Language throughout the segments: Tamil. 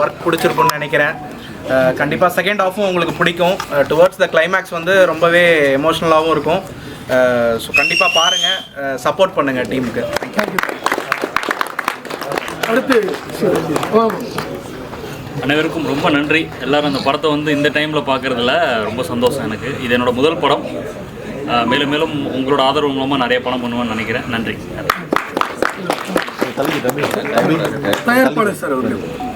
ஒர்க் பிடிச்சிருக்கும்னு நினைக்கிறேன். கண்டிப்பாக செகண்ட் ஹாஃபும் உங்களுக்கு பிடிக்கும். டுவர்ட்ஸ் த கிளைமேக்ஸ் வந்து ரொம்பவே எமோஷ்னலாகவும் இருக்கும். ஸோ கண்டிப்பாக பாருங்கள் சப்போர்ட் பண்ணுங்கள் டீமுக்கு. அடுத்து அனைவருக்கும் ரொம்ப நன்றி. எல்லாரும் அந்த படத்தை வந்து இந்த டைமில் பார்க்குறதுல ரொம்ப சந்தோஷம் எனக்கு. இது என்னோட முதல் படம். மேலும் மேலும் உங்களோட ஆதரவு மூலமாக நிறைய படம் பண்ணுவேன்னு நினைக்கிறேன். நன்றி.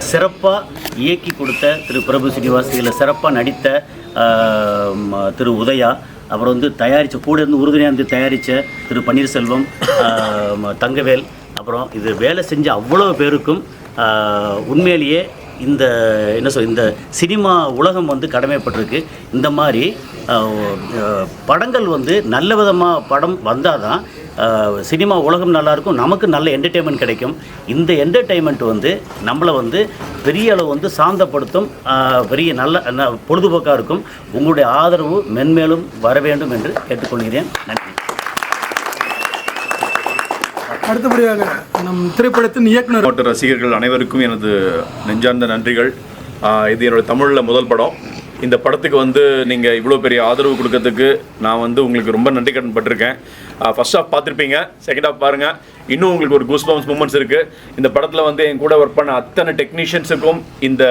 சிறப்பாக இயக்கி கொடுத்த திரு பிரபு ஸ்ரீனிவாஸ் இதில் சிறப்பாக நடித்த திரு உதயா அப்புறம் வந்து தயாரித்த கூட இருந்து உறுதுணையாக இருந்து தயாரித்த திரு பன்னீர்செல்வம் தங்கவேல் அப்புறம் இது வேலை செஞ்ச அவ்வளோ பேருக்கும் உண்மையிலேயே இந்த என்ன சொல் இந்த சினிமா உலகம் வந்து கடமைப்பட்டிருக்கு. இந்த மாதிரி படங்கள் வந்து நல்ல விதமாக படம் வந்தால் தான் சினிமா உலகம் நல்லாயிருக்கும் நமக்கு நல்ல என்டர்டெயின்மெண்ட் கிடைக்கும். இந்த என்டர்டெயின்மெண்ட் வந்து நம்மளை வந்து பெரிய அளவு வந்து சாந்தப்படுத்தும் பெரிய நல்ல ந- பொழுதுபோக்காக இருக்கும். உங்களுடைய ஆதரவு மென்மேலும் வர வேண்டும் என்று கேட்டுக்கொள்கிறேன். நன்றி. அடுத்தபடியாக நம் திரைப்படத்தின் இயக்குனர் மாவட்ட ரசிகர்கள் அனைவருக்கும் எனது நெஞ்சார்ந்த நன்றிகள். இது என்னோட தமிழில் முதல் படம். இந்த படத்துக்கு வந்து நீங்கள் இவ்வளோ பெரிய ஆதரவு கொடுக்கறதுக்கு நான் வந்து உங்களுக்கு ரொம்ப நன்றி கடன் பட்டிருக்கேன். ஃபர்ஸ்ட் ஆஃப் பார்த்துருப்பீங்க. செகண்ட் ஆஃப் பாருங்கள் இன்னும் உங்களுக்கு ஒரு கூஸ் பம்ஸ் மூமெண்ட்ஸ் இருக்குது இந்த படத்தில் வந்து என் கூட ஒர்க் பண்ண அத்தனை டெக்னீஷியன்ஸுக்கும் இந்த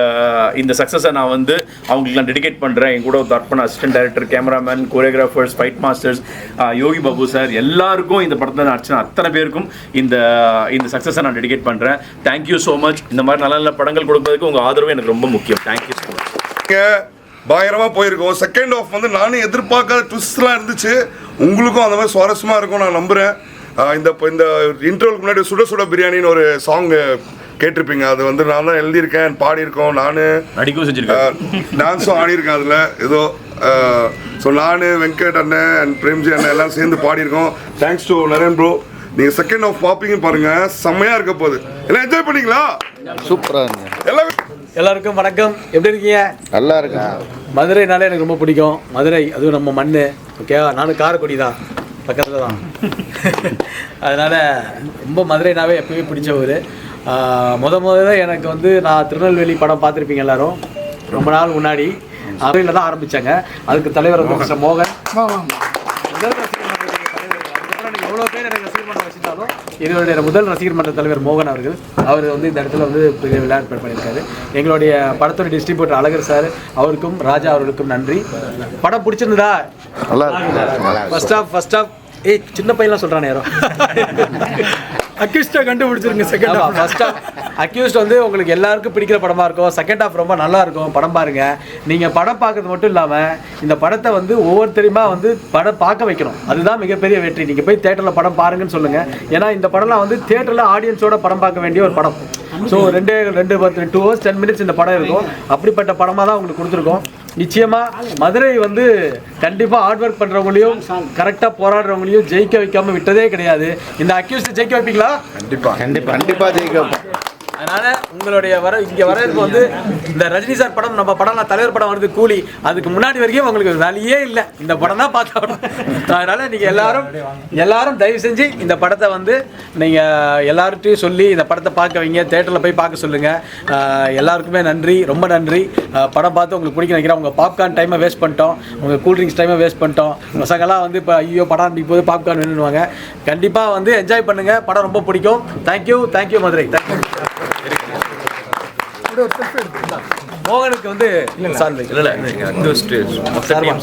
இந்த சக்ஸஸை நான் வந்து அவங்களுக்கு நான் டெடிகேட் பண்ணுறேன் என் கூட ஒர்க் பண்ண assistant director cameraman choreographers fight masters Yogi Babu sir எல்லாருக்கும் இந்த படத்தில் நடிச்ச அத்தனை பேருக்கும் இந்த இந்த சக்ஸஸை நான் டெடிகேட் பண்ணுறேன் தேங்க்யூ ஸோ மச் இந்த மாதிரி நல்ல நல்ல படங்கள் கொடுப்பதற்கு உங்கள் ஆதரவு எனக்கு ரொம்ப முக்கியம். தேங்க்யூ ஸோ மச் இங்க பயங்கரமா போயிருக்கோம் செகண்ட் ஆஃப் வந்து நானும் எதிர்பார்க்காத ட்விஸ்ட்லாம் இருந்துச்சு. உங்களுக்கும் அந்த மாதிரி சுவாரஸ்யமா இருக்கும் நான் நம்புறேன். ஆஹ் இந்த இப்போ இந்த இன்டர்வலுக்கு முன்னாடி சுட சுட பிரியாணின்னு ஒரு சாங் கேட்டிருப்பீங்க. அது வந்து நான் தான் எழுதியிருக்கேன் பாடியிருக்கோம் நான். நடிக்கவும் செஞ்சிருக்கேன். டான்ஸும் ஆடியிருக்கேன் அதில். ஏதோ ஸோ நான் வெங்கட் அண்ணன் அண்ட் பிரேம்ஜி அண்ணன் எல்லாம் சேர்ந்து பாடியிருக்கோம். தேங்க்ஸ் டு நரேன் ப்ரோ நீங்கள் செகண்ட் ஆஃப் பார்ப்பீங்க பாருங்க. செம்மையாக இருக்க போகுது. எல்லாம் என்ஜாய் பண்ணீங்களா? எல்லாமே எல்லாருக்கும் வணக்கம். எப்படி இருக்கீங்க? நல்லா இருக்கேன். மதுரைனாலே எனக்கு ரொம்ப பிடிக்கும். மதுரை அதுவும் நம்ம மண் ஓகேவா நானும் காரைக்குடி தான். பக்கத்தில் தான். அதனால் ரொம்ப மதுரைனாவே எப்பயுமே பிடிச்ச ஊர். முத முதல்ல எனக்கு வந்து நான் திருநெல்வேலி படம் பார்த்துருப்பீங்க எல்லாரும். ரொம்ப நாள் முன்னாடி. மதுரையில் தான் ஆரம்பித்தாங்க அதுக்கு தலைவர் மிஸ்டர் மோகன். எவ்வளவு பேர் எனக்கு வச்சிருந்தாலும் என்னுடைய முதல் ரசிகர் மன்ற தலைவர் மோகன் அவர்கள் அவர் வந்து இந்த இடத்துல வந்து பெரிய விளையாட்டு ஏற்பாடு பண்ணியிருக்காரு. எங்களுடைய படத்தோட டிஸ்ட்ரிபியூட்டர் அழகர் சார் அவருக்கும் ராஜா அவர்களுக்கும் நன்றி. படம் பிடிச்சிருந்ததா? ஃபர்ஸ்ட் ஆஃப் ஃபர்ஸ்ட் ஆஃப் ஏய் சின்ன பையன்லாம் சொல்றானே யாரோ. அக்கிஸ்டா கண்டுபிடிச்சிருங்க செகண்ட் ஃபர்ஸ்ட் ஆஃப் அக்யூஸ்ட் வந்து உங்களுக்கு எல்லாருக்கும் பிடிக்கிற படமா இருக்கும். செகண்ட் ஹாஃப் ரொம்ப நல்லா இருக்கும். படம் பாருங்க. நீங்க படம் பார்க்கறது மட்டும் இல்லாம இந்த படத்தை வந்து ஒவ்வொருத்தரையுமா வந்து படம் பார்க்க வைக்கணும். அதுதான் மிகப்பெரிய வெற்றி. நீங்க போய் தேட்டர்ல படம் பாருங்கன்னு சொல்லுங்க. ஏன்னா இந்த படம்லாம் வந்து தேட்டர்ல ஆடியன்ஸோட படம் பார்க்க வேண்டிய ஒரு படம். ஸோ ரெண்டே ரெண்டு பத்து டூ ஹவர்ஸ் டென் மினிட்ஸ் இந்த படம் இருக்கும். அப்படிப்பட்ட படமாக தான் உங்களுக்கு கொடுத்துருக்கோம். நிச்சயமா மதுரை வந்து கண்டிப்பா ஹார்ட் ஒர்க் பண்றவங்களையும் கரெக்டா போராடுறவங்களையும் ஜெயிக்க வைக்காம விட்டதே கிடையாது. இந்த அக்யூஸ்ட் ஜெயிக்க வைப்பீங்களா? கண்டிப்பா. கண்டிப்பா. கண்டிப்பா ஜெயிக்க வைப்போம். அதனால உங்களுடைய வர இங்க வரதுக்கு வந்து இந்த ரஜினி சார் படம் நம்ம படம்லாம் தலைவர் படம் வருது கூலி. அதுக்கு முன்னாடி வரைக்கும் உங்களுக்கு வேலையே இல்லை. இந்த படம் தான் பார்த்தோம் அதனால நீங்க எல்லாரும் எல்லாரும் தயவு செஞ்சு இந்த படத்தை வந்து நீங்க எல்லார்ட்டையும் சொல்லி இந்த படத்தை பார்க்க வைங்க. தேட்டரில் போய் பார்க்க சொல்லுங்க. எல்லாருக்குமே நன்றி. ரொம்ப நன்றி. படம் பார்த்து உங்களுக்கு பிடிக்க நினைக்கிறேன். உங்க பாப்கார்ன் டைமை வேஸ்ட் பண்ணிட்டோம். உங்க கூல்ட்ரிங்க்ஸ் டைமை வேஸ்ட் பண்ணிட்டோம். பசங்கெல்லாம் வந்து இப்போ ஐயோ படம் அடிக்கும் போது பாப்கார்ன் வேணுவாங்க கண்டிப்பாக வந்து என்ஜாய் பண்ணுங்க. படம் ரொம்ப பிடிக்கும். Thank you thank you Madurai. Thank you மோகனுக்கு வந்து சால்வை இல்லை. இல்லை மொத்த டீம்